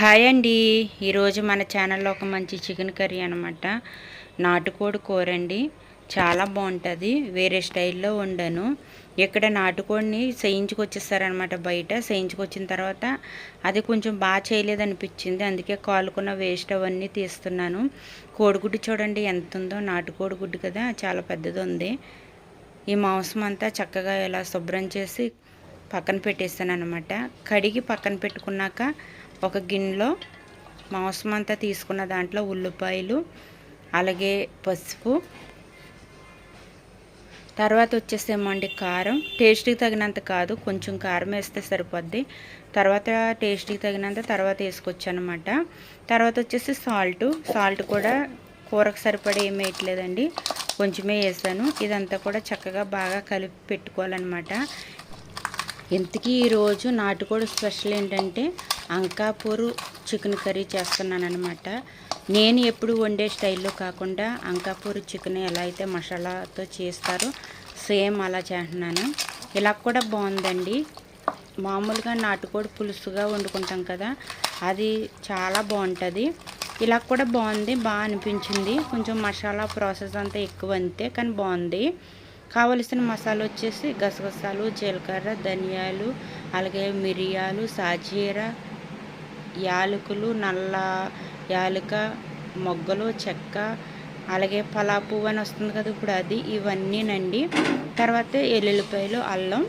Hi అండి. ఈరోజు మన ఛానల్లో ఒక మంచి చికెన్ కర్రీ అనమాట నాటుకోడి కూర అండి చాలా బాగుంటుంది. వేరే స్టైల్లో వండాను. ఇక్కడ నాటుకోడిని చేయించుకొచ్చేస్తారనమాట బయట. చేయించుకొచ్చిన తర్వాత అది కొంచెం బాగా చేయలేదు అనిపించింది అందుకే కాలుకున్న వేస్ట్ అవన్నీ తీస్తున్నాను. కోడిగుడ్డు చూడండి ఎంత ఉందో. నాటుకోడి గుడ్డు కదా చాలా పెద్దది ఉంది ఈ మాంసం అంతా చక్కగా ఇలా శుభ్రం చేసి పక్కన పెట్టేస్తాను అనమాట కడిగి పక్కన పెట్టుకున్నాక ఒక గిన్నెలో మాంసం అంతా తీసుకున్న దాంట్లో ఉల్లిపాయలు అలాగే పసుపు. తర్వాత వచ్చేసేమండి కారం. టేస్ట్కి తగినంత కాదు కొంచెం కారం వేస్తే సరిపోద్ది. తర్వాత టేస్ట్కి తగినంత తర్వాత వేసుకొచ్చనమాట తర్వాత వచ్చేసి సాల్ట్. సాల్ట్ కూడా కూరకు సరిపడే ఏమి వేయట్లేదండి. కొంచెమే వేసాను. ఇదంతా కూడా చక్కగా బాగా కలిపి పెట్టుకోవాలన్నమాట. ఇంతకీ ఈరోజు నాటుకోడి స్పెషల్ ఏంటంటే అంకాపూరు చికెన్ కర్రీ చేస్తున్నాను అనమాట నేను ఎప్పుడు వండే స్టైల్లో కాకుండా అంకాపూరు చికెన్ ఎలా అయితే మసాలాతో చేస్తారో సేమ్ అలా చేస్తున్నాను. ఇలా కూడా బాగుందండి. మామూలుగా నాటుకోడి పులుసుగా వండుకుంటాం కదా అది చాలా బాగుంటుంది. ఇలా కూడా బాగుంది బాగా అనిపించింది. కొంచెం మసాలా ప్రాసెస్ అంతా ఎక్కువ అంతే కానీ బాగుంది. కావలసిన మసాలా వచ్చేసి గసగసాలు జీలకర్ర ధనియాలు అలాగే మిరియాలు సాజీరా యాలకులు నల్ల యాలక మొగ్గలు చెక్క అలాగే పలా పువ్వు అని వస్తుంది కదా ఇప్పుడు అది ఇవన్నీనండి. తర్వాత ఎల్లుల్లిపాయలు అల్లం.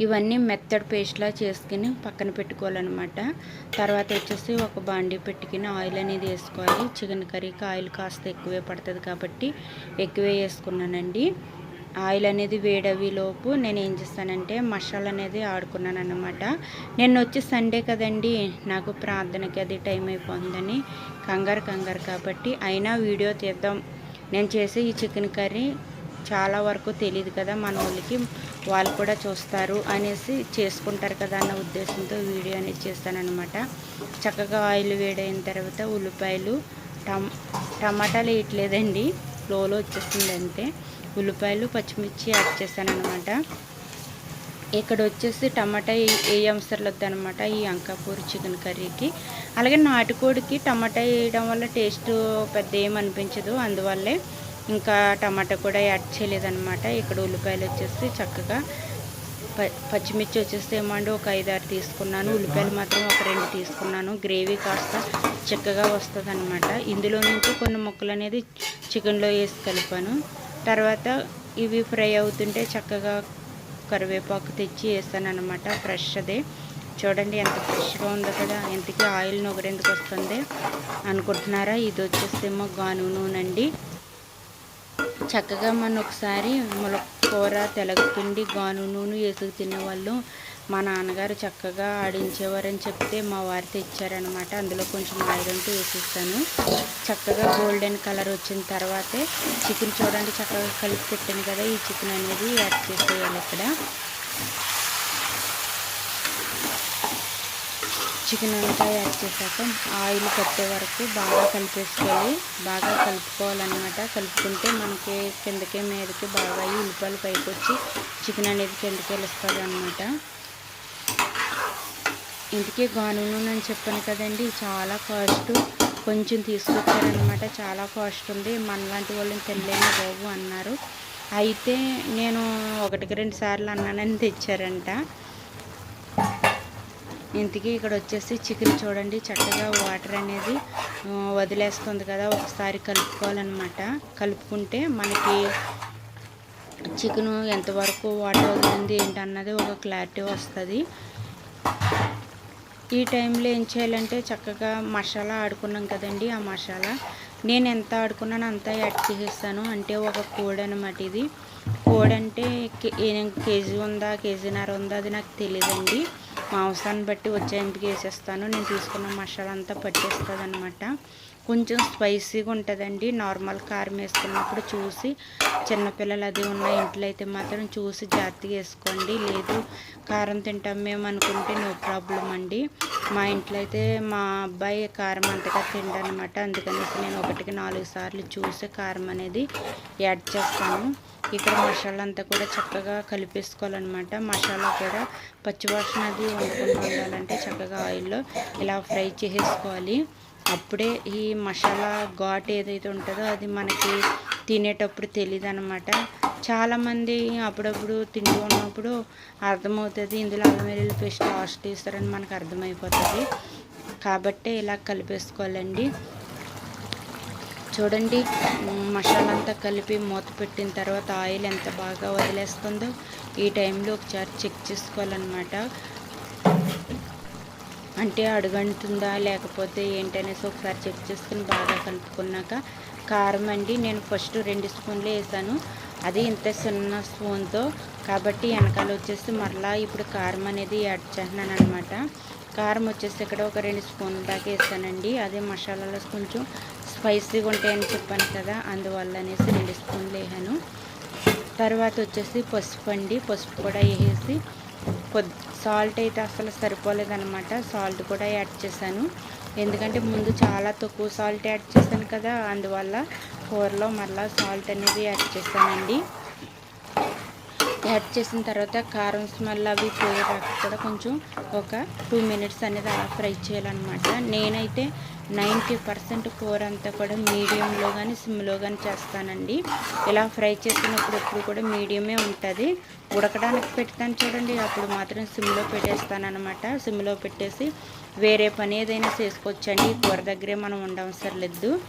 ఇవన్నీ మెత్తడి పేస్ట్లా చేసుకుని పక్కన పెట్టుకోవాలన్నమాట. తర్వాత వచ్చేసి ఒక బాండీ పెట్టుకుని ఆయిల్ అనేది వేసుకోవాలి. చికెన్ కర్రీకి ఆయిల్ కాస్త ఎక్కువే పడుతుంది కాబట్టి ఎక్కువే వేసుకున్నానండి. ఆయిల్ అనేది వేడవి లోపు నేను ఏం చేస్తానంటే మసాలా అనేది ఆడుకున్నాను అనమాట నేను వచ్చి సండే కదండి నాకు ప్రార్థనకి అది టైం అయిపోతుందని కంగారు కంగారు కాబట్టి అయినా వీడియో తీద్దాం. నేను చేసే ఈ చికెన్ కర్రీ చాలా వరకు తెలియదు కదా మన వాళ్ళకి వాళ్ళు కూడా చూస్తారు అనేసి చేసుకుంటారు కదా అన్న ఉద్దేశంతో వీడియో అనేది చేస్తానమాట చక్కగా ఆయిల్ వేడైన తర్వాత ఉల్లిపాయలు టమ్ టమాటాలు వేయట్లేదండి. లోలో వచ్చేసింది అంతే. ఉల్లిపాయలు పచ్చిమిర్చి యాడ్ చేశాను అనమాట ఇక్కడ వచ్చేసి టమాటా ఏ అవసరం వద్దనమాట ఈ అంకాపూర్ చికెన్ కర్రీకి. అలాగే నాటుకోడికి టమాటా వేయడం వల్ల టేస్ట్ పెద్ద ఏమనిపించదు అందువల్లే ఇంకా టమాటా కూడా యాడ్ చేయలేదన్నమాట. ఇక్కడ ఉల్లిపాయలు వచ్చేసి చక్కగా ప పచ్చిమిర్చి వచ్చేసి ఏమండి ఒక ఐదు ఆరు తీసుకున్నాను. ఉల్లిపాయలు మాత్రం ఒక రెండు తీసుకున్నాను. గ్రేవీ కాస్త చక్కగా వస్తుంది అనమాట ఇందులో నుంచి కొన్ని ముక్కలు అనేది చికెన్లో వేసి కలిపాను. తర్వాత ఇవి ఫ్రై అవుతుంటే చక్కగా కరివేపాకు తెచ్చి వేస్తాను అనమాట ఫ్రెష్ అదే. చూడండి ఎంత ఫ్రెష్గా ఉందో కదా. ఎంతకి ఆయిల్ నొగరెందుకు వస్తుంది అనుకుంటున్నారా? ఇది వచ్చేసేమో గాను నూనెండి చక్కగా మన ఒకసారి కూర తెలగపిండి గాను నూనె వేసుకు తినేవాళ్ళు మా నాన్నగారు చక్కగా ఆడించేవారని చెప్తే మా వారు తెచ్చారనమాట అందులో కొంచెం ఐరన్ వేసిస్తాను. చక్కగా గోల్డెన్ కలర్ వచ్చిన తర్వాతే చికెన్ చూడండి చక్కగా కలిపి పెట్టాను కదా ఈ చికెన్ అనేది యాడ్ చేసేయాలి ఇక్కడ. చికెన్ అంతా యాడ్ చేశాక ఆయిల్ కట్టే వరకు బాగా కలిపేసుకోవాలి. బాగా కలుపుకోవాలన్నమాట. కలుపుకుంటే మనకి కిందకి మీదకి బాగా ఉల్లిపాయలు పైకి వచ్చి చికెన్ అనేది కిందకి వెళ్ళిస్తుంది అనమాట ఇంటికి గాను నూనె అని చెప్పాను కదండి చాలా కాస్ట్. కొంచెం తీసుకొచ్చారనమాట చాలా కాస్ట్ ఉంది. మనలాంటి వాళ్ళని తినలేని బాబు అన్నారు. అయితే నేను ఒకటికి రెండు సార్లు అన్నానని తెచ్చారంట. ఇంతకీ ఇక్కడ వచ్చేసి చికెన్ చూడండి చక్కగా వాటర్ అనేది వదిలేస్తుంది కదా ఒకసారి కలుపుకోవాలన్నమాట. కలుపుకుంటే మనకి చికెను ఎంతవరకు వాటర్ వదిలింది ఏంటన్నది ఒక క్లారిటీ వస్తుంది. ఈ టైంలో ఏం చేయాలంటే చక్కగా మసాలా ఆడుకున్నాం కదండి ఆ మసాలా. నేను ఎంత ఆడుకున్నాను అంతా యాడ్ చేసేస్తాను. అంటే ఒక కోడ్ అనమాట ఇది. కోడ్ అంటే కేజీ ఉందా కేజీన్నర ఉందా అది నాకు తెలియదండి మాంసాన్ని బట్టి వచ్చేందుకు వేసేస్తాను. నేను తీసుకున్న మసాలా అంతా పట్టేస్తుంది అనమాట కొంచెం స్పైసీగా ఉంటుందండి. నార్మల్ కారం వేసుకున్నప్పుడు చూసి చిన్నపిల్లలు అది ఉన్న ఇంట్లో అయితే మాత్రం చూసి జాగ్రత్తగా వేసుకోండి. లేదు కారం తింటాం మేము అనుకుంటే నో ప్రాబ్లం అండి. మా ఇంట్లో అయితే మా అబ్బాయి కారం అంతగా తిండనమాట. అందుకనేసి నేను ఒకటికి నాలుగు సార్లు చూసి కారం అనేది యాడ్ చేస్తాను. ఇక్కడ మసాలా అంతా కూడా చక్కగా కలిపేసుకోవాలన్నమాట. మసాలా కూడా పచ్చివాసన అది వండుకుంటూ ఉండాలంటే చక్కగా ఆయిల్లో ఇలా ఫ్రై చేసేసుకోవాలి. అప్పుడే ఈ మసాలా ఘాట్ ఏదైతే ఉంటుందో అది మనకి తినేటప్పుడు తెలియదు అనమాట చాలామంది అప్పుడప్పుడు తింటూ ఉన్నప్పుడు అర్థమవుతుంది ఇందులో అల్లం వెల్లుల్లి పేస్ట్ లాస్ట్ తీస్తారని మనకు అర్థమైపోతుంది. కాబట్టి ఇలా కలిపేసుకోవాలండి. చూడండి మసాలా అంతా కలిపి మూత పెట్టిన తర్వాత ఆయిల్ ఎంత బాగా వదిలేస్తుందో ఈ టైంలో ఒకసారి చెక్ చేసుకోవాలన్నమాట. అంటే అడుగంటుందా లేకపోతే ఏంటనేసి ఒకసారి చెక్ చేసుకుని బాగా కలుపుకున్నాక కారం అండి. నేను ఫస్ట్ రెండు స్పూన్లు వేసాను. అది ఇంత చిన్న స్పూన్తో కాబట్టి వెనకాల వచ్చేసి మరలా ఇప్పుడు కారం అనేది యాడ్ చేస్తున్నాను అనమాట కారం వచ్చేసి ఇక్కడ ఒక రెండు స్పూన్ల దాకా వేసానండి. అదే మసాలాలో కొంచెం స్పైసీగా ఉంటాయని చెప్పాను కదా అందువల్ల అనేసి రెండు స్పూన్లు వేసాను. తర్వాత వచ్చేసి పసుపు అండి. పసుపు కూడా వేసేసి కొద్ది సాల్ట్ అయితే అసలు సరిపోలేదన్నమాట. సాల్ట్ కూడా యాడ్ చేశాను. ఎందుకంటే ముందు చాలా తక్కువ సాల్ట్ యాడ్ చేశాను కదా అందువల్ల కూరలో మళ్ళీ సాల్ట్ అనేది యాడ్ చేశానండి. యాడ్ చేసిన తర్వాత కారం స్మెల్ అవి పోయేదాకా కూడా కొంచెం ఒక టూ మినిట్స్ అనేది అలా ఫ్రై చేయాలన్నమాట. నేనైతే నైంటీ పర్సెంట్ కూర అంతా కూడా మీడియంలో కానీ సిమ్లో కానీ చేస్తానండి. ఇలా ఫ్రై చేసినప్పుడు ఎప్పుడు కూడా మీడియమే ఉంటుంది. ఉడకడానికి పెడతాను చూడండి అప్పుడు మాత్రం సిమ్లో పెట్టేస్తానమాట సిమ్లో పెట్టేసి వేరే పని ఏదైనా చేసుకోవచ్చండి. కూర దగ్గరే మనం ఉండవసరం లేదు.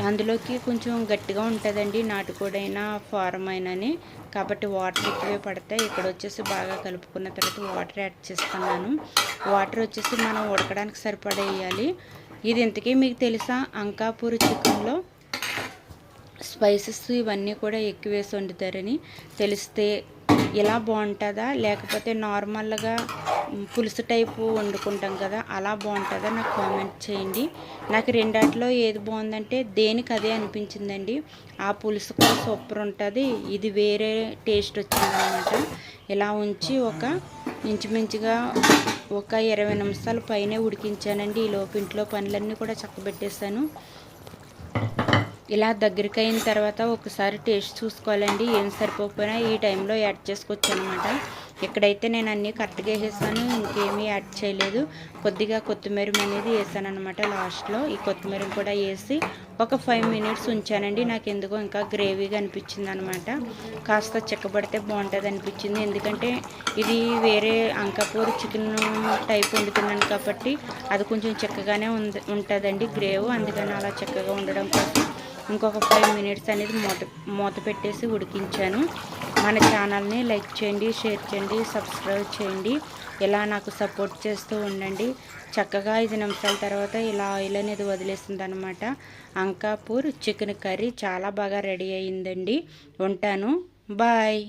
అందులోకి కొంచెం గట్టిగా ఉంటుందండి. నాటుకోడైనా ఫారం అయినని. కాబట్టి వాటర్ ఎక్కువే పడతాయి. ఇక్కడ వచ్చేసి బాగా కలుపుకున్న తర్వాత వాటర్ యాడ్ చేస్తున్నాను. వాటర్ వచ్చేసి మనం ఉడకడానికి సరిపడేయాలి ఇది ఇంతకీ మీకు తెలుసా? అంకాపూర్ చికెన్లో స్పైసెస్ ఇవన్నీ కూడా ఎక్కువ వేసి వండుతారని. తెలిస్తే ఇలా బాగుంటుందా? లేకపోతే నార్మల్గా పులుసు టైపు వండుకుంటాం కదా అలా బాగుంటుందా నాకు కామెంట్ చేయండి. నాకు రెండాటిలో ఏది బాగుందంటే దేనికి అదే అనిపించిందండి. ఆ పులుసు కూడా సూపర్ ఉంటుంది. ఇది వేరే టేస్ట్ వచ్చిందనమాట ఇలా ఉంచి ఒక ఇంచుమించుగా ఒక ఇరవై నిమిషాల పైనే ఉడికించానండి. ఈ లోపు ఇంట్లో పనులన్నీ కూడా చక్కబెట్టేశాను. ఇలా దగ్గరికి అయిన తర్వాత ఒకసారి టేస్ట్ చూసుకోవాలండి. ఏం సరిపోకపోయినా ఈ టైంలో యాడ్ చేసుకోవచ్చు అనమాట ఇక్కడైతే నేను అన్నీ కరెక్ట్గా వేసేసాను ఇంకేమీ యాడ్ చేయలేదు. కొద్దిగా కొత్తిమీర అనేది వేసాను అనమాట లాస్ట్లో. ఈ కొత్తిమీర కూడా వేసి ఒక ఫైవ్ మినిట్స్ ఉంచానండి. నాకు ఎందుకో ఇంకా గ్రేవీగా అనిపించింది అనమాట కాస్త చిక్కబడితే బాగుంటుంది అనిపించింది. ఎందుకంటే ఇది వేరే అంకాపూర్ చికెన్ టైప్ వండుతున్నాను కాబట్టి అది కొంచెం చిక్కగానే ఉంటుందండి గ్రేవ్. అందుకని అలా చిక్కగా ఉండడం కోసం ఇంకొక ఫైవ్ మినిట్స్ అనేది మూత మూత పెట్టేసి ఉడికించాను. మన ఛానల్ని లైక్ చేయండి షేర్ చేయండి సబ్స్క్రైబ్ చేయండి. ఇలా నాకు సపోర్ట్ చేస్తూ ఉండండి. చక్కగా ఐదు నిమిషాల తర్వాత ఇలా ఆయిల్ అనేది వదిలేస్తుంది అనమాట అంకాపూర్ చికెన్ కర్రీ చాలా బాగా రెడీ అయ్యిందండి. ఉంటాను. బాయ్.